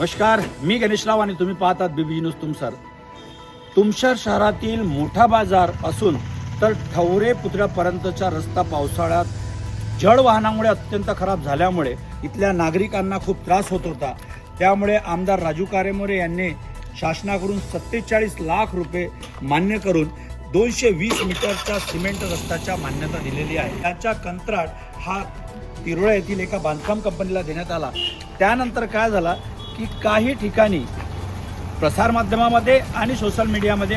नमस्कार मी गणेशराव आणि तुम्ही पाहतात बीबी न्यूज तुमसर तुमसर शहरातील मोठा बाजार असून तर ठवरे पुतळ्यापर्यंतचा रस्ता पावसाळ्यात जड वाहनामुळे अत्यंत खराब झाल्यामुळे इथल्या नागरिकांना खूप त्रास होत होता. त्यामुळे आमदार राजू कारेमोरे यांनी शासनाकडून सत्तेचाळीस लाख रुपये मान्य करून दोनशे वीस मीटरच्या सिमेंट रस्त्याच्या मान्यता दिलेली आहे. त्याचा कंत्राट हा तिरोळा येथील एका बांधकाम कंपनीला देण्यात आला. त्यानंतर काय झाला? की काही ठिकाणी प्रसारमाध्यमामध्ये आणि सोशल मीडियामध्ये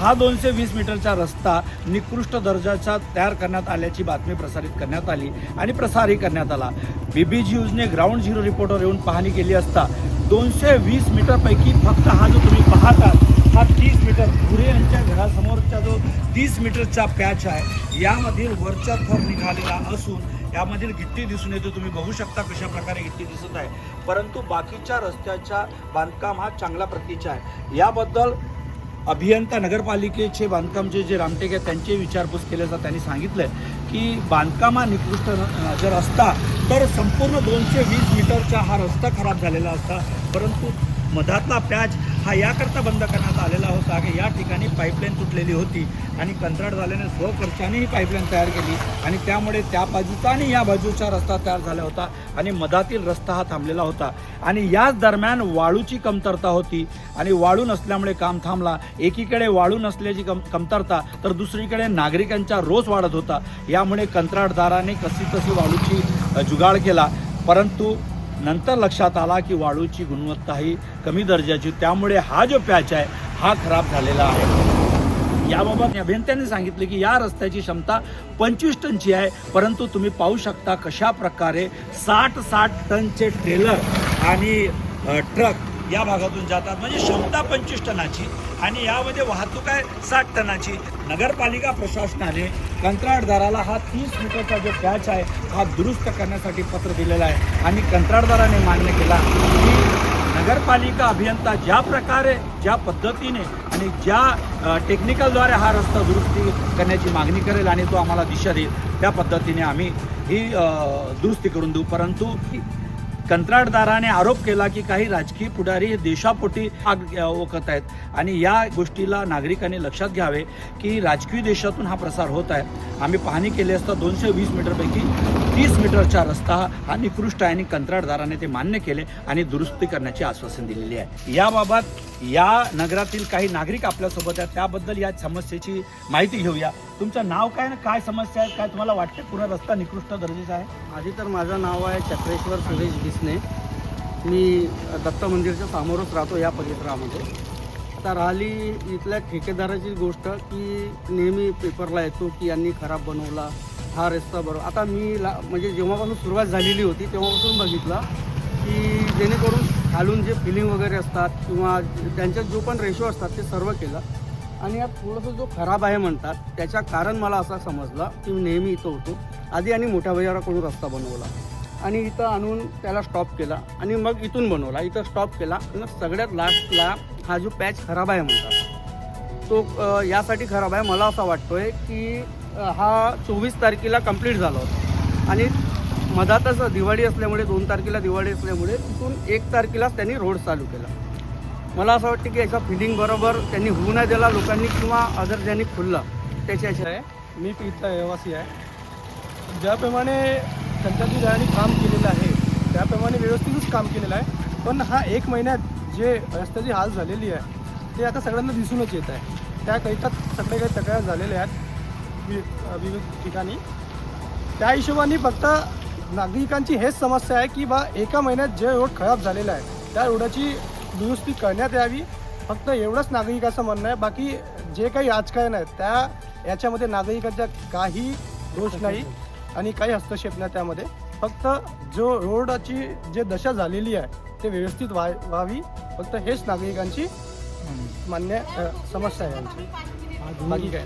हा दोनशे वीस मीटरचा रस्ता निकृष्ट दर्जाचा तयार करण्यात आल्याची बातमी प्रसारित करण्यात आली आणि प्रसारही करण्यात आला. बी बी जी न्यूजने ग्राउंड झिरो रिपोर्टवर येऊन पाहणी केली असता दोनशे वीस मीटरपैकी फक्त हा जो तुम्ही पाहतात हा तीस मीटर पुरे यांच्या घरासमोरचा जो तीस मीटरचा पॅच आहे यामधील वरचा थर निघालेला असून यामधील गिट्टी दिसून येते. तुम्ही बघू शकता कशा प्रकारे गिट्टी दिसत आहे. परंतु बाकीच्या रस्त्याच्या बांधकाम हा चांगला प्रतीचा आहे. याबद्दल अभियंता नगरपालिकेचे बांधकामचे जे रामटेक आहेत त्यांचे विचारपूस केले जातात. त्यांनी सांगितलं की बांधकाम हा निकृष्ट जर असता तर संपूर्ण दोनशे वीस मीटरचा हा रस्ता खराब झालेला असता. परंतु मधातला पॅच हा याकरता बंद करण्यात आलेला होता. की या ठिकाणी पाईपलाईन तुटलेली होती आणि कंत्राटदाराने स्वखर्चाने ही पाईपलाईन तयार केली आणि त्यामुळे त्या बाजूचा आणि या बाजूचा रस्ता तयार झाला होता आणि मधातील रस्ता हा थांबलेला होता. आणि याच दरम्यान वाळूची कमतरता होती आणि वाळू नसल्यामुळे काम थांबला. एकीकडे वाळू नसल्याची कम कमतरता तर दुसरीकडे नागरिकांचा रोज वाढत होता. यामुळे कंत्राटदाराने कशी तशी वाळूची जुगाड केला. परंतु नंतर लक्षात आला की वाळूची गुणवत्ता ही कमी दर्जाची. त्यामुळे हा जो पॅच आहे हा खराब झालेला आहे. याबाबत अभियंत्यांनी सांगितले की या रस्त्याची क्षमता पंचवीस टनची आहे परंतु तुम्ही पाहू शकता कशा प्रकारे साठ साठ टनचे ट्रेलर आणि ट्रक या भागातून जातात. म्हणजे क्षमता पंचवीस टनाची आणि यामध्ये वाहतूक आहे साठ टनाची. नगरपालिका प्रशासनाने कंत्राटदाराला हा तीस मीटरचा जो पॅच आहे हा दुरुस्त करण्यासाठी पत्र दिलेलं आहे. आणि कंत्राटदाराने मान्य केला की नगरपालिका अभियंता ज्या प्रकारे ज्या पद्धतीने आणि ज्या टेक्निकलद्वारे हा रस्ता दुरुस्ती करण्याची मागणी करेल आणि तो आम्हाला दिशा देईल त्या पद्धतीने आम्ही ही दुरुस्ती करून देऊ. परंतु कंत्राटदाराने आरोप केला की काही राजकीय पुढारी हे देशापोटी आग ओकत आहेत. आणि या गोष्टीला नागरिकांनी लक्षात घ्यावे की राजकीय देशातून हा प्रसार होत आहे. आम्ही पाहणी केली असता दोनशे वीस मीटरपैकी तीस मीटरचा रस्ता हा निकृष्ट आहे आणि कंत्राटदाराने ते मान्य केले आणि दुरुस्ती करण्याचे आश्वासन दिलेले आहे. याबाबत या नगरातील काही नागरिक आपल्यासोबत आहेत. त्याबद्दल या समस्येची माहिती घेऊया. तुमचं नाव काय ना काय समस्या आहे? काय तुम्हाला वाटते? पूर्ण रस्ता निकृष्ट दर्जेचा आहे? आधी तर माझं नाव आहे चक्रेश्वर सुरेश बिसने मी दत्त मंदिरच्या समोरच राहतो या परिसरामध्ये. आता राहिली इथल्या ठेकेदाराची गोष्ट की नेहमी पेपरला येतो की यांनी खराब बनवला हा रस्ता बरोबर आता मी ला म्हणजे जेव्हापासून सुरुवात झालेली होती तेव्हापासून बघितलं की जेणेकरून खालून जे फिलिंग वगैरे असतात किंवा त्यांच्यात जो पण रेशो असतात ते सर्व केलं. आणि यात थोडंसं जो खराब आहे म्हणतात त्याच्या कारण मला असा समजलं की मी नेहमी इथं होतो. आधी आणि मोठ्या बाजाराकडून रस्ता बनवला आणि इथं आणून त्याला स्टॉप केला आणि मग इथून बनवला. इथं स्टॉप केला आणि मग सगळ्यात लास्टला हा जो पॅच खराब आहे म्हणतात तो यासाठी खराब आहे. मला असं वाटतोय की हा चोवीस तारखेला कंप्लीट झाला होता. आणि मधातच दिवाळी असल्यामुळे दोन तारखेला दिवाळी असल्यामुळे तिथून एक तारखेलाच त्यांनी रोड चालू केला. मला असं वाटतं की एका फिलिंग बरोबर त्यांनी होऊ नाही दिला लोकांनी किंवा अदर ज्यांनी खुललं त्याच्या आहे. मी इथला रहिवासी आहे. ज्याप्रमाणे कंत्राटदारांनी काम केलेलं आहे त्याप्रमाणे व्यवस्थितच काम केलेलं आहे. पण हा एक महिन्यात जे रस्त्याची हाल झालेली आहे ते आता सगळ्यांना दिसूनच येत आहे. त्याकरिता सगळे काही तक्रार झालेल्या आहेत वि- विविध ठिकाणी. त्या हिशोबाने फक्त नागरिकांची हेच समस्या आहे की बा एका महिन्यात जे रोड खराब झालेला आहे त्या रोडाची दुरुस्ती करण्यात यावी. फक्त एवढंच नागरिकाचं म्हणणं आहे. बाकी जे काही राजकारण आहे त्या याच्यामध्ये नागरिकांचा काही दोष नाही आणि काही हस्तक्षेप नाही त्यामध्ये. फक्त जो रोडाची जे दशा झालेली आहे ते व्यवस्थित व्हा व्हावी. फक्त हेच नागरिकांची मान्य समस्या आहे आमची. बाकी काय